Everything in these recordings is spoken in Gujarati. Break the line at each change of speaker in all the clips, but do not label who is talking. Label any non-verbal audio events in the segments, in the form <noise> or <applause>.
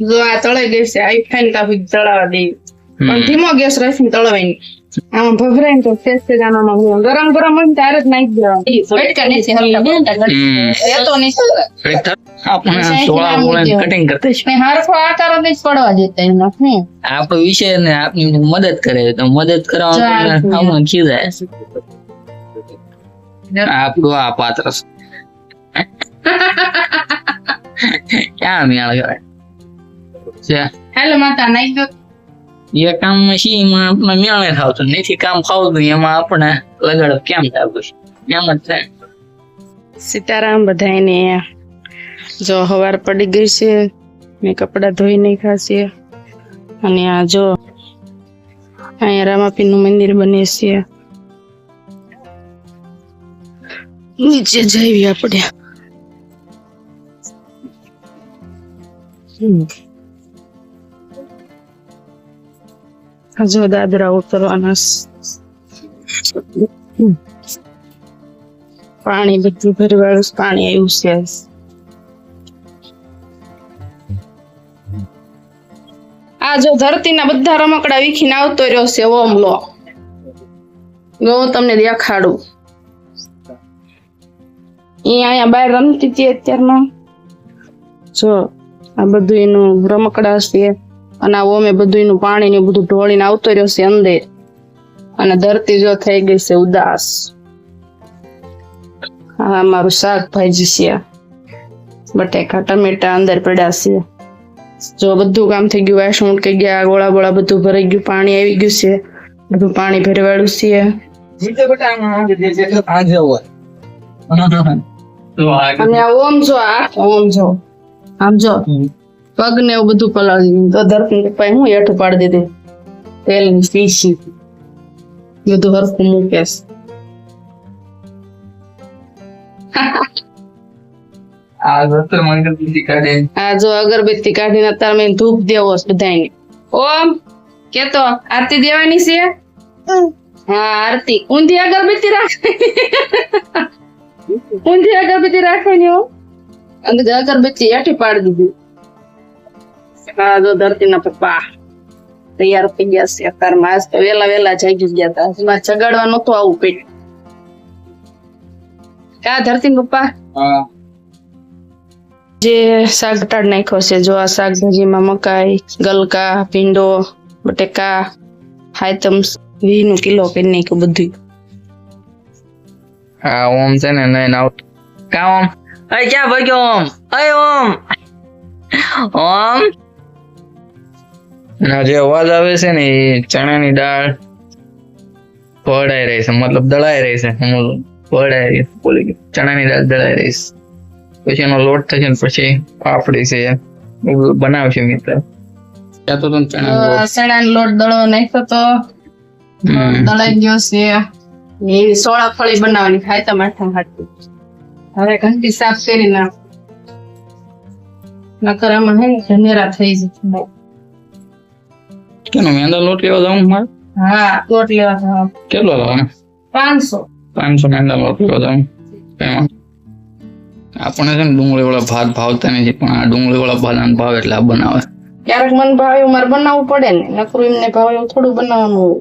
જો આ તળાઈ ગઈ છે આઈ ખાઈને કાફી તળાવા દે. પણ ધીમો ગેસ રાખીને તળવાની. આમ ભભરાઈને તો ફેસ ફેસ આનામાં ગરમ ગરમ હોય ત્યારે જ નાખી દેવાનું.
આપણે વિષય ને આપની મદદ કરે. તો મદદ કરવા ખીજાય આપણું આ પાત્ર ક્યાં મેળ કરે છે.
હાલો માતા નાખી દો
એ કામ છે મેળવે આપણે મેળે થાવતું નથી કામ ખાવતું એમાં આપણે લગાડો કેમ થાવું છે? એમ જ થાય.
સીતારામ બધાને જો હવાર પડી ગઈ છે મેં કપડા ધોઈ નહીં ખાશે અને આ જો અહીંયા રામાપીનું મંદિર બને છે. નીચે જઈએ આપણે હમ. આ જો દાદરા ઉતરવાના. પાણી બધું ભરવાળું પાણી આવ્યું છે આ જો ધરતીના બધા રમકડા વીખીને આવતો રહ્યો છે, ઓમ લો. હું તમને દેખાડું. એ અહીંયા બહાર રમતી હતી અત્યારમાં. જો આ બધું એનું રમકડા છે. અને આ ઓમે બધું એનું પાણી ને બધું ઢોળીને આવતો રહ્યો છે અંદર. અને ધરતી જો થઈ ગઈ છે ઉદાસ. આ મારું શાકભાજી છે. બટેકા ટમેટા અંદર પડ્યા છે. જો બધું કામ થઈ ગયું વાસણ ઉટકી ગયા ગોળા બોળા બધું ભરાઈ ગયું પાણી આવી ગયું છે. બધું પાણી ભરવાડું છે. અને આ ઓમ જો આ ઓમ જો. આમ જો. પગ ને એવું બધું પલાળી દીધું. તો ધરતી પપ્પાએ હું હેઠ પાડી દીધી. તેલની પીસી બધું હરખું મૂકે જો અગરબત્તી કાઢીને અત્યારે મેં ધૂપ દેવો છે બધાને ઓમ કેતો આરતી દેવાની છે? હા આરતી. ઊંધી અગરબત્તી રાખ. ઊંધી અગરબત્તી રાખવાની હો અગરબત્તી હેઠી પાડી દીધી. હા જો ધરતીના પપ્પા તૈયાર થઈ ગયા છે અત્યારમાં. આજ તો વેલા વેલા જાગી ગયા હતા. એમાં જગાડવા નતું આવું પેટ કા ધરતી પપ્પા? જે શાક ટાળ નાખ્યો છે જો આ શાકભાજીમાં મકાઈ ગલકા ભીંડો બટેકા હાયતમ્સ વી નું કિલો કરી નાખ્યું બધું
હા ઓમ છે ને નહીં આવ. કા ઓમ? અય ક્યાં ભાગ્યો ઓમ? અય ઓમ! ઓમ! ના જે અવાજ આવે છે ને એ ચણાની દાળ પડાઈ રહી છે મતલબ દળાઈ રહી છે પડાઈ રહી બોલી ગયું. ચણાની દાળ દળાઈ રહી છે. પછી એનો લોટ થશે ને પછી પાપડી છે બનાવશે મિત્ર. ત્યાં તો ચણા
ચણા લોટ. દળો નાખ્યો તો દળાઈ ગયો છે. એવી સોળા ફળી બનાવવાની ખાય તો માઠા હાટું. હવે ઘંટી સાફ કરી નાખ. નકર આમાં હે ને ધનેરા થઈ જશે.
કેનો મેંદા લોટ લેવા જાઉં મારે?
હા લોટ લેવા જાવ
કેટલો લાવવાનો
પાંચસો.
પાંચસો મેંદા લોટ લેવા જાઉં. એમાં આપણે છે ને ડુંગળી વાળા ભાત ભાવતા નથી પણ આ ડુંગળી વાળા ભાત ભાવ એટલે આ બનાવે.
ક્યારેક મન ભાવે એવું મારે બનાવવું પડે ને નકરું એમને ભાવે એવું થોડું બનાવવાનું.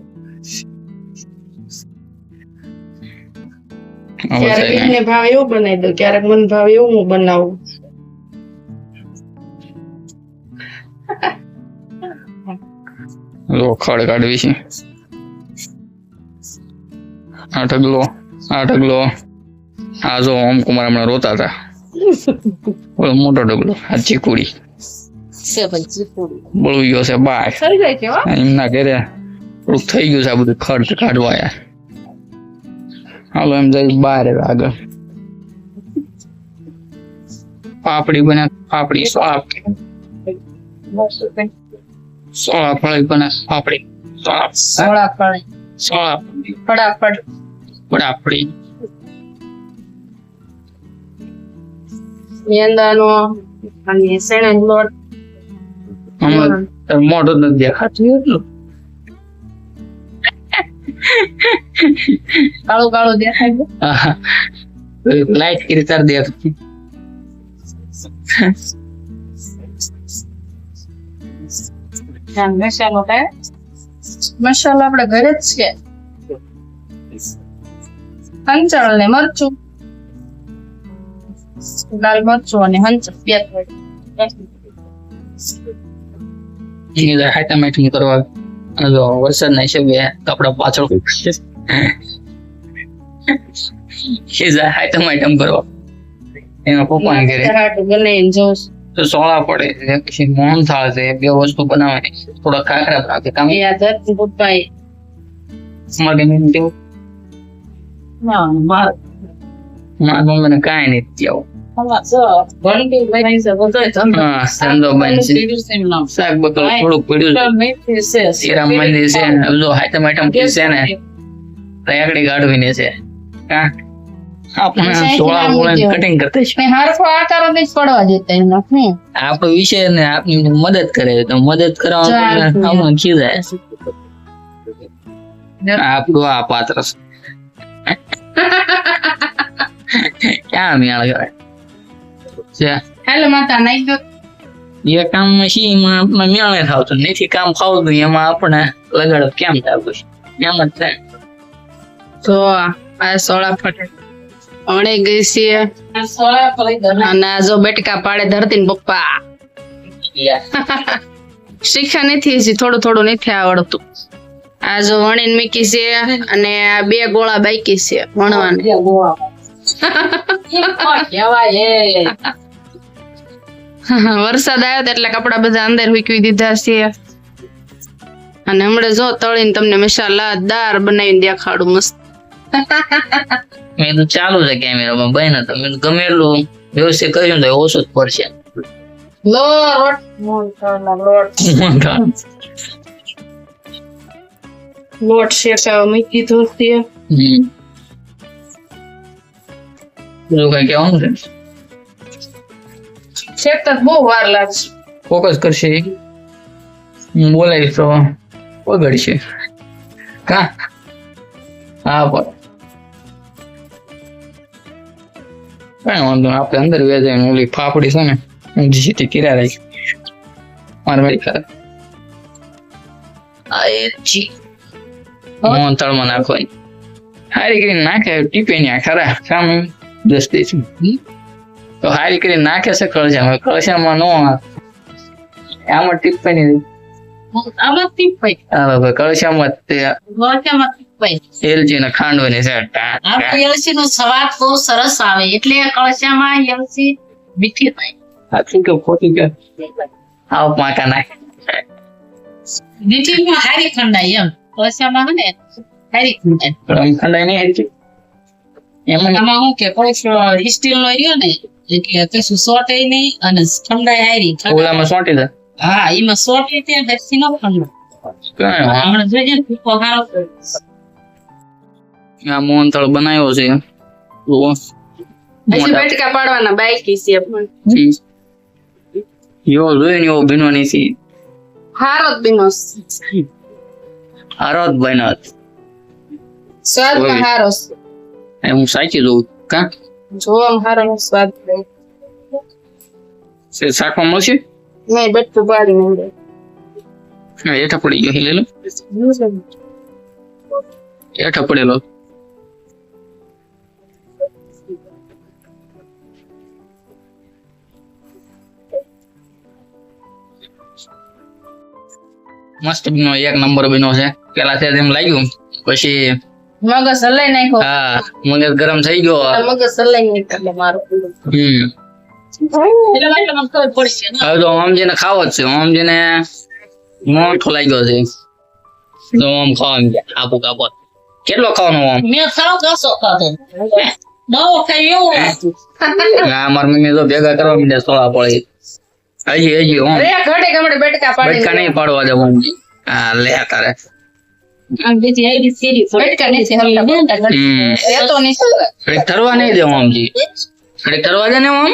ક્યારેક એમને ભાવે એવું બનાવી દઉં ક્યારેક મન ભાવે એવું હું બનાવું.
ખડ કાઢવી છે. આ ઢગલો આ ઢગલો. આ જો ઓમ કુમાર હમણાં રોતા હતા. ઓલો મોટો ઢગલો આ ચીકુડી. બળવી ગયો છે બાય. એમના ઘરે થોડુંક થઈ ગયું છે આ બધું ખર્ચ કાઢવા યાર હાલો એમ જાય બહાર હવે આગળ. પાપડી બને પાપડી સોળા સોળા ફળી બને પાપડી સોળા
ફળે.
સોળા
મેંદાનો અને લોટ.
હમણાં મોઢું નથી દેખાતું એટલું.
કાળું કાળું દેખાય
લાઈટ કરી તાર દેખાતું.
મસાલો કે મસાલો આપણે ઘરે જ છે. હંચળ ને મરચું. લાલ મરચું અને હંચળ બે
એની અંદર આઈટમ કરવા અને જો વરસાદના હિસાબે કપડા પાછળ જાય હાઈટમ આઈટમ કરવા એમાં પપ્પાને ઘરે.
બનાવીને જોઉં છું.
તો સોળા પડે છે પછી મોહન થાળ છે બે વસ્તુ બનાવવાની. થોડા ખાખરા રાખે કામ
પપ્પાએ
મમ્મી
ના, મારે.
મારા મમ્મીને કાંઈ નહીં ત્યાં થોડુંક પડ્યું છે. ને ને. ગાઢવીને છે. આપણે વિષય ને આપની મદદ કરે તો મદદ કરવા ખીજાય આપણું આ પાત્ર ક્યાં મેળ કરે છે.
માતા નાઈ
એ કામ છે આપણે મેળે થાવતું નથી કામ ખાવતું એમાં આપણે લગાડો. કેમ એમ જ થાય.
તો આ સોળા ફટે અણે ગઈ છે અને જો બેટકા પાડે ધરતી ને પપ્પા. <laughs> શીખ્યા નથી હજી થોડું થોડું નથી આવડતું. આ જો વણીને મીકી છે અને આ બે ગોળા બાકી છે વણવાની. <laughs> વરસાદ આવ્યો તો એટલે કપડા બધા અંદર મૂકી દીધા છે. અને હમણાં જો તળીને તમને મસાલાદાર બનાવીને દેખાડું મસ્ત. <laughs>
મેં તો ચાલુ છે કેમેરામાં બહેન તો મેં ગમે એટલું વ્યવસ્થિત કર્યું તો ઓછું જ પડશે.
લોટ. લોટ. શેકાવા મૂકી છે.
હમ. બીજું કઈ કહેવાનું છે?
શેકતા તો બહુ વાર લાગશે.
ફોકસ કરશે બોલાવીશ તો પગડશે કા? હા પણ. કઈ વાંધો. આપણે અંદર વેચાય ઓલી ફાફડી છે ને ઊંધી સીધી કિરા રાખી. મારે મારી ખરા આ મોહન તળમાં નાખવાની હારી કરીને નાખે ટીપે ન્યા ખરા. સામે દસ્તી છે. તો હારી કરીને નાખે છે કળશામાં કળશામાં નો આમાં ટીપે નહીં.
આમાં ટીપાઈ
આવે ભાઈ કળશામાં તે
લોચામાં ટીપાઈ
એલચી ને ખાંડવાની છે ટા-
આ નો સ્વાદ બહુ સરસ આવે એટલે કળશામાં એલસી મીઠી થાય.
સાચું કે ખોટું કે આવ પાકા નાખ.
મીઠીમાં હારી ખંડાય એમ. કળશામાં ને હારી ખંડાય.
નહીં હેરતી એમાં
શું કે કોઈ સ્ટીલ નો રહ્યો ને એટલે કશું સોટે નહીં અને ઠંડાઈ હારી.
ઓલામાં સોટી દે.
હા એમાં સોટે ત્યાં બેસી નો ઠંડો
કઈ વાંધો
હમણાં જોઈએ ને ભૂકો હારો
આ મોહનથાળ બનાવ્યો છે. જુઓ.
હજી બેટકા પાડવાના બાકી છે પણ.
હમ. એવો જોઈને એવો ભીનો નથી
હારો જ બીનો
હારો જ બન્યો હતો.
સ્વાદમાં
ઓય.
હારો
એ હું સાચી જોઉં કા?
જોવામાં હારો સ્વાદ.
છે શાકમાં મળશે?
નહીં બેટકું પાડી નહીં.
હા, હેઠા પડી ગયો લે લો હેઠા પડેલો. મસ્ત બનો એક નંબર બીનો છે. પેલા તે એમ લાગ્યું પછી
મગજ હલાઈ નાખ્યો.
હા મગજ ગરમ થઈ ગયો.
મગજ હલાઈ નાખ્યો મારો.
હમ. હવે તો ઓમજીને ખાવો જ છે. ઓમજીને ખોલાઈ ગયો છે. તો ઓમ ખાવા એમ કે કાપો કેટલો ખાવાનો ઓમ?
મેં ખાવ કસો ખાતો નવો ખાઈ એવું
ના મારી મમ્મી તો ભેગા કરવા સોળા પડી. હજી હજી ઓમ.
અરે ઘડે ગમડે બેટકા પાડી
બટકા નહીં પાડવા દે ઓમજી હા લે તારે.
રહેતો નહીં.
દે ઓમજી. ઘડીક ઠરવા દે ને ઓમ?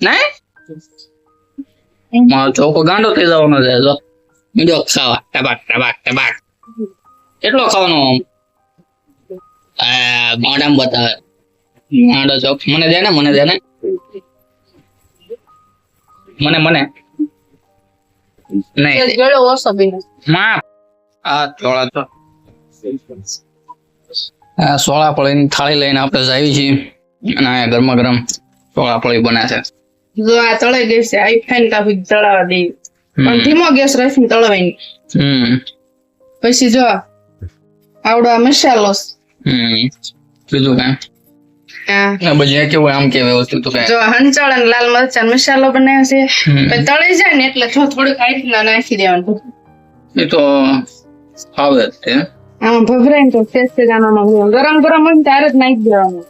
નહીં મારો ચોકો ગાંડો થઈ જવાનો છે જો. જો ખાવા. ટબાક ટબાક ટબાક. કેટલો ખાવાનો આમ? આ બતાવે. ગાંડો ચોક. મને દે ને મને દે ને. મને મને. નહીં.
ગળો ઓછો બીનો
માં આ ચોળા તો સોળા પળીની થાળી લઈને આપણે જાવી છીએ. અને અહીંયા ગરમા ગરમ સોળા પળી બને છે.
જો આ તળાઈ ગઈ છે આઈ ફાઈન કાફી તળાવા દે પણ ધીમો ગેસ રાખીને તળવાની. પછી જો આવડો આ મસાલો.
બીજું કાંઈ. આ બધી કેવું આમ કે વ્યવસ્થિત તો કાંઈ.
જો હંચળ અને લાલ મરચાં મસાલો બનાવ્યો છે. પછી તળી જાય ને એટલે થોડુંક આઈટના નાખી દેવાનું.
એ તો આવે
આમાં તો ગરમ ગરમ હોય ત્યારે જ નાખી દેવાનું.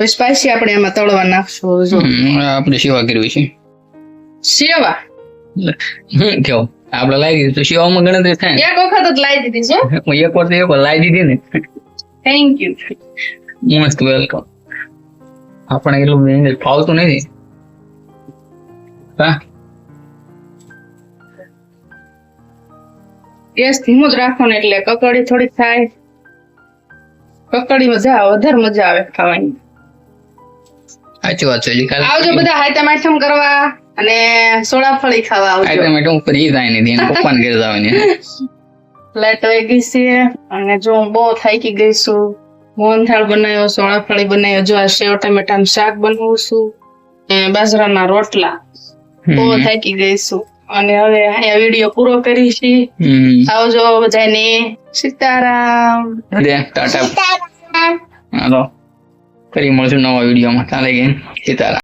પછી પાછી આપણે એમાં તળવા નાખશું જો.
આપણે સેવા કરવી છે.
સેવા?
હું કેવું આપણે લાવી દીધી તો સેવામાં ગણતરી થાય
એક વખત જ લાવી દીધી છે
હું. એક વાર એક વાર લાવી દીધી ને.
થેન્ક યુ
મોસ્ટ વેલકમ આપણે એટલું બધું ફાવતું નથી. હા?
ગેસ ધીમો જ રાખવાનો એટલે કકડી થોડીક થાય. કકડી મજા આવે વધારે મજા આવે ખાવાની.
સાચી વાત છે કાલે
આવજો બધા હાથે ટમેટમ કરવા અને સોડા ફળી ખાવા આવજો.
આઈટમ ટમેટમ ફ્રી થાય ને એને પપ્પાને ઘરે જવાની.
લાઈટ હોય ગઈ છે અને જો હું બહુ થાકી ગઈ છું. મોહનથાળ બનાવ્યો સોળા ફળી બનાવ્યો જો આ સેવ ટમેટાનું શાક બનાવું છું. અને બાજરાના રોટલા. બહુ થાકી ગઈ છું. અને હવે અહીંયા વીડિયો પૂરો કરી છે. આવજો બધાને. સીતારામ.
દે ટાટા. હાલો. ફરી મળશું નવા વિડીયોમાં. ચાલે ગઈ સીતારામ